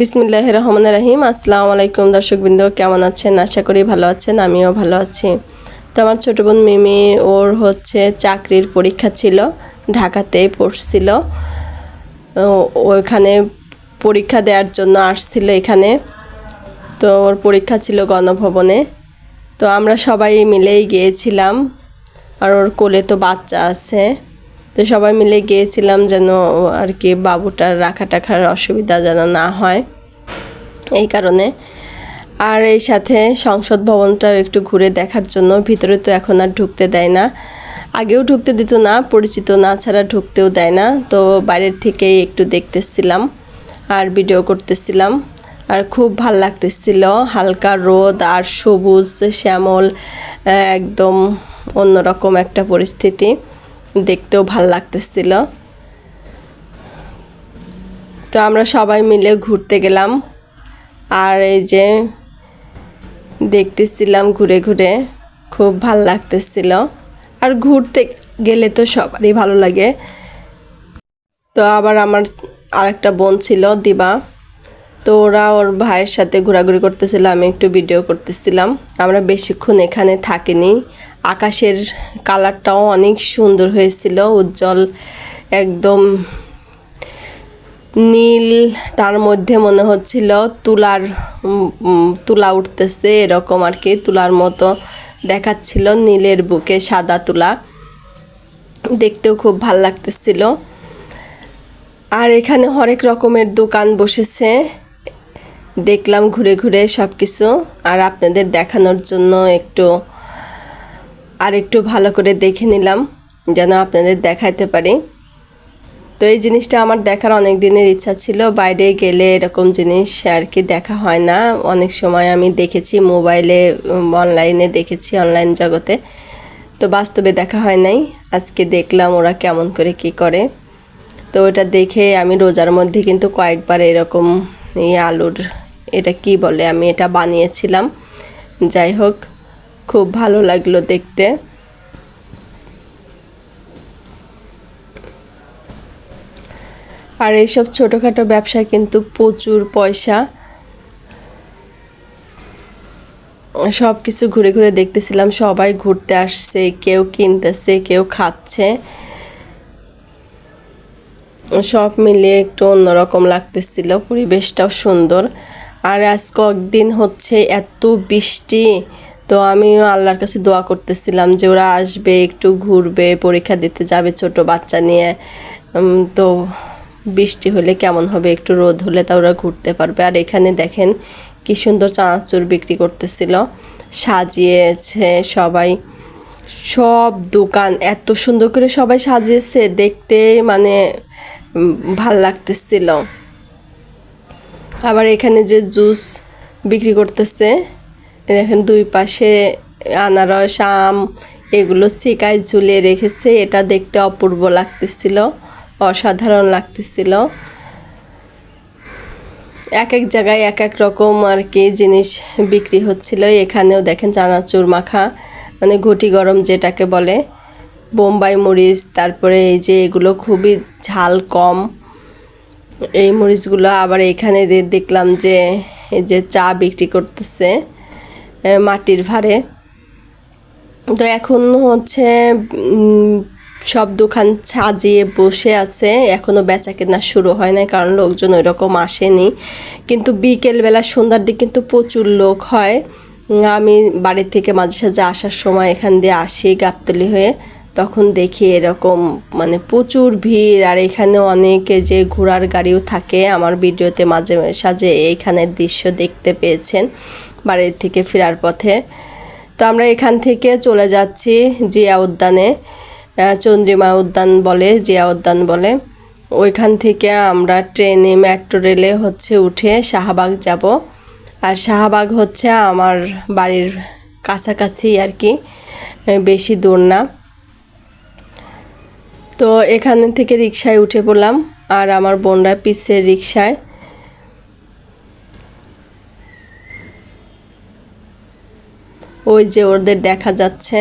বিসমিল্লাহ রহমান রাহিম। আসসালামু আলাইকুম দর্শকবৃন্দ, কেমন আছেন? আশা করি ভালো আছেন, আমিও ভালো আছি। তো আমার ছোটো বোন মিমি, ওর হচ্ছে চাকরির পরীক্ষা ছিল ঢাকাতেই পড়ছিল। ওইখানে পরীক্ষা দেওয়ার জন্য আসছিল এখানে। তো ওর পরীক্ষা ছিল গণভবনে। তো আমরা সবাই মিলেই গিয়েছিলাম। আর ওর কোলে তো বাচ্চা আছে। তো সবাই মিলে গিয়েছিলাম যেন আর কি বাবুটার রাখা টাখার অসুবিধা যেন না হয় এই কারণে। আর এই সাথে সংসদ ভবনটাও একটু ঘুরে দেখার জন্য, ভিতরে তো এখন আর ঢুকতে দেয় না। আগেও ঢুকতে দিত না, পরিচিত না ছাড়া ঢুকতেও দেয় না, তো বাইরের থেকেই একটু দেখতেছিলাম আর ভিডিও করতেছিলাম। আর খুব ভালো লাগতেছিল, হালকা রোদ আর সবুজ শ্যামল একদম অন্যরকম একটা পরিস্থিতি। দেখতেও ভালো লাগতেছিল। তো আমরা সবাই মিলে ঘুরতে গেলাম। আর এই যে দেখতেছিলাম ঘুরে ঘুরে, খুব ভালো লাগতেছিল। আর ঘুরতে গেলে তো সবারই ভালো লাগে। তো আবার আমার আরেকটা বোন ছিল, দিবা। তো ওরা ওর ভাইয়ের সাথে ঘোরাঘুরি করতেছিল, আমি একটু ভিডিও করতেছিলাম। আমরা বেশিক্ষণ এখানে থাকিনি। আকাশের কালারটাও অনেক সুন্দর হয়েছিল, উজ্জ্বল একদম নীল, তার মধ্যে মনে হচ্ছিল তুলার তুলা উঠতেছে এরকম আর কি, তুলার মতো দেখাচ্ছিল নীলের বুকে সাদা তুলা। দেখতেও খুব ভালো লাগতেছিল। আর এখানে হরেক রকমের দোকান বসেছে। দেখলাম ঘুরে ঘুরে সব কিছু আর আপনাদের দেখানোর জন্য একটু আর একটু ভালো করে দেখে নিলাম, যেন আপনাদের দেখাইতে পারি। তো এই জিনিসটা আমার দেখার অনেক দিনের ইচ্ছা ছিল, বাইরে গেলে এরকম জিনিস আর কি দেখা হয় না। অনেক সময় আমি দেখেছি মোবাইলে অনলাইনে দেখেছি, অনলাইন জগতে, তো বাস্তবে দেখা হয় নাই। আজকে দেখলাম ওরা কেমন করে কি করে। তো ওটা দেখে আমি রোজার মধ্যে কিন্তু কয়েকবার এরকম এই আলুর, এটা কি বলে, আমি এটা বানিয়েছিলাম। যাই হোক খুব ভালো লাগল দেখতে। আর এইসব ছোটোখাটো ব্যবসায় কিন্তু প্রচুর পয়সা। সব কিছু ঘুরে ঘুরে দেখতেছিলাম, সবাই ঘুরতে আসছে, কেউ কিনতেছে, কেউ খাচ্ছে। সব মিলিয়ে একটু অন্যরকম লাগতেছিল, পরিবেশটাও সুন্দর। আর আজ কয়েকদিন হচ্ছে এত বৃষ্টি তো আমি আল্লাহর কাছে দোয়া করতেছিলাম যে ওরা আসবে, একটু ঘুরবে, পরীক্ষা দিতে যাবে ছোট বাচ্চা নিয়ে। তো বৃষ্টি হলে কেমন হবে? একটু রোদ হলে তা ওরা ঘুরতে পারবে। আর এখানে দেখেন কি সুন্দর চানাচুর বিক্রি করতেছিল। সাজিয়েছে সবাই। সব দোকান এত সুন্দর করে সবাই সাজিয়েছে। দেখতে মানে ভালো লাগতেছিল। আবার এখানে যে জুস বিক্রি করতেছে দেখেন দুই পাশে আনারস, আম, এগুলো সেকায় ঝুলিয়ে রেখেছে। এটা দেখতে অপূর্ব লাগতেছিল, অসাধারণ লাগতেছিল। এক এক জায়গায় এক এক রকম আর কি জিনিস বিক্রি হচ্ছিল। এখানেও দেখেন চানাচুর মাখা মানে ঘটি গরম যেটাকে বলে, বোম্বাই মরিচ, তারপরে এই যে এগুলো খুবই ঝাল কম। এই মরিচগুলো আবার এখানে দেখলাম যে, এই যে চা বিক্রি করতেছে। মাটির তো এখন হচ্ছে সব দোকান সাজিয়ে বসে আছে। এখনও বেচা কেনা শুরু হয় নাই, কারণ লোকজন ওই রকম আসেনি। কিন্তু বিকেলবেলা সন্ধ্যার দিকে কিন্তু প্রচুর লোক হয়। আমি বাড়ি থেকে মাঝে সাঝে আসার সময় এখান দিয়ে আসি গাবতলি হয়ে। তখন দেখি এরকম মানে প্রচুর ভিড়। আর এখানে অনেকে যে ঘোড়ার গাড়িও থাকে, আমার ভিডিওতে মাঝে সাঝে এইখানের দৃশ্য দেখতে পেয়েছেন। বাড়ির থেকে ফেরার পথে। তো আমরা এখান থেকে চলে যাচ্ছি জিয়া উদ্যানে। চন্দ্রিমা উদ্যান বলে, জিয়া উদ্যান বলে। ওইখান থেকে আমরা ট্রেনে, মেট্রো রেলে হচ্ছে উঠে শাহবাগ যাব। আর শাহবাগ হচ্ছে আমার বাড়ির কাছাকাছি আর কি বেশি দূর না। তো এখান থেকে রিক্সায় উঠে পড়লাম। আর আমার বোনরা পিসের রিক্সায় ওই যে ওদের দেখা যাচ্ছে।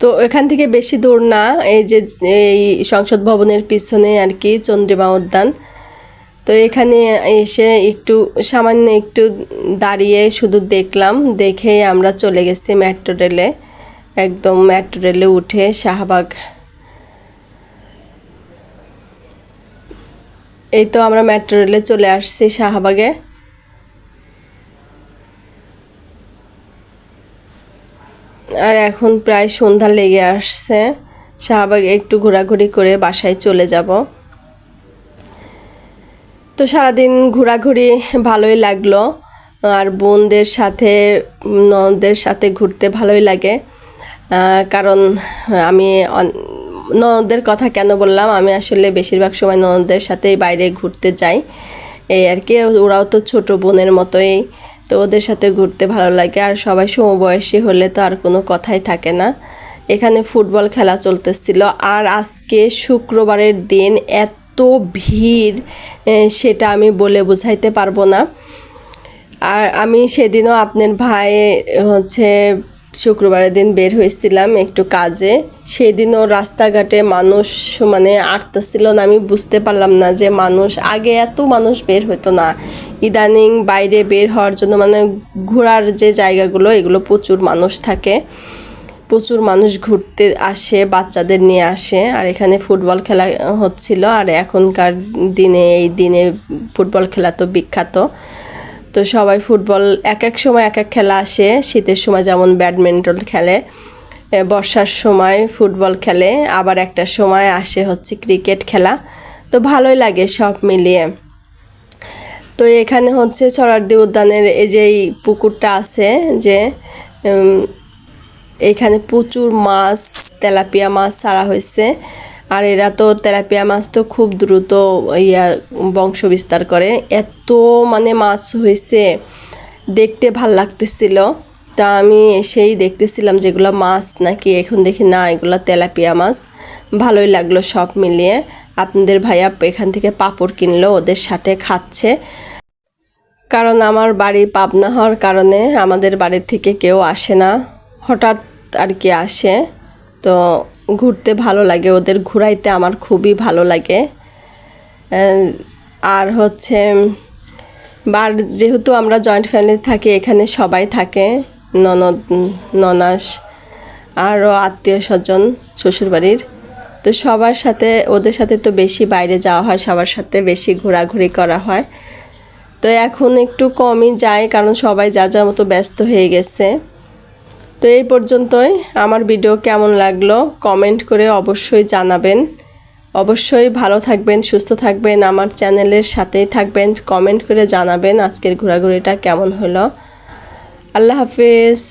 তো এখান থেকে বেশি দূর না, এই যে, এই সংসদ ভবনের পিছনে আর কি চন্দ্রিমা উদ্যান। তো এখানে এসে একটু সামান্য একটু দাঁড়িয়ে শুধু দেখলাম, দেখে আমরা চলে গেছি মেট্রো রেলে একদম মেট্রো রেলে উঠে শাহবাগ এই তো আমরা মেট্রো রেলে চলে আসছি শাহবাগে। আর এখন প্রায় সন্ধ্যা লেগে আসছে। শাহবাগে একটু ঘোরাঘুরি করে বাসায় চলে যাব। তো সারাদিন ঘোরাঘুরি ভালোই লাগল। আর বোনদের সাথে, ননদের সাথে ঘুরতে ভালোই লাগে। কারণ আমি ননদের কথা কেন বললাম? আমি আসলে বেশিরভাগ সময় ননদের সাথেই বাইরে ঘুরতে যাই। এই আর কি, ওরাও তো ছোট বোনের মতোই, তো ওদের সাথে ঘুরতে ভালো লাগে। আর সবাই সমবয়সী হলে তো আর কোনো কথাই থাকে না। এখানে ফুটবল খেলা চলতেছিল। আর আজকে শুক্রবারের দিন এত ভিড় সেটা আমি বলে বোঝাইতে পারব না। আর আমি সেদিনও আপনার ভাই হচ্ছে শুক্রবারের দিন বের হয়েছিলাম একটু কাজে। সেদিনও রাস্তাঘাটে মানুষ মানে আটতেছিল না, আমি বুঝতে পারলাম না যে মানুষ, আগে এত মানুষ বের হতো না। ইদানিং বাইরে বের হওয়ার জন্য মানে ঘোরার যে জায়গাগুলো, এগুলো প্রচুর মানুষ থাকে। প্রচুর মানুষ ঘুরতে আসে, বাচ্চাদের নিয়ে আসে। আর এখানে ফুটবল খেলা হচ্ছিল, আর এখনকার দিনে, এই দিনে ফুটবল খেলা তো বিখ্যাত। তো সবাই ফুটবল এক এক সময় এক এক খেলা আসে। শীতের সময় যেমন ব্যাডমিন্টন খেলে বর্ষার সময় ফুটবল খেলে, আবার একটা সময় আসে হচ্ছে ক্রিকেট খেলা। তো ভালোই লাগে সব মিলিয়ে। তো এখানে হচ্ছে চরারদি উদ্যানের এই যে পুকুরটা আছে যে এখানে প্রচুর মাছ, তেলাপিয়া মাছ ছাড়া হয়েছে। আর এরা তো তেলাপিয়া মাছ তো খুব দ্রুত ইয়া বংশ বিস্তার করে। এত মানে মাছ হয়েছে দেখতে ভালো লাগতেছিল। তা আমি এসেই দেখতেছিলাম যেগুলো মাছ নাকি এখন দেখি না, এগুলো তেলাপিয়া মাছ। ভালোই লাগল সব মিলিয়ে। আপনাদের ভাইয়া এখান থেকে পাপড় কিনলো, ওদের সাথে খাচ্ছে। কারণ আমার বাড়ি পাবনা হওয়ার কারণে আমাদের বাড়ির থেকে কেউ আসে না। হঠাৎ আর কি আসে। তো ঘুরতে ভালো লাগে, ওদের ঘুরাইতে আমার খুবই ভালো লাগে। আর হচ্ছে, বার যেহেতু আমরা জয়েন্ট ফ্যামিলি থাকি, এখানে সবাই থাকে, ননদ, ননাস, আরও আত্মীয় স্বজন, শ্বশুরবাড়ির। তো সবার সাথে, ওদের সাথে তো বেশি বাইরে যাওয়া হয়, সবার সাথে বেশি ঘোরাঘুরি করা হয়। তো এখন একটু কমই যায়, কারণ সবাই যার যার মতো ব্যস্ত হয়ে গেছে। তো এই পর্যন্তই। আমার ভিডিও কেমন লাগল কমেন্ট করে অবশ্যই জানাবেন। অবশ্যই ভালো থাকবেন, সুস্থ থাকবেন, আমার চ্যানেলের সাথেই থাকবেন কমেন্ট করে জানাবেন আজকের ঘোরাঘুরিটা কেমন হলো। আল্লাহ হাফিজ।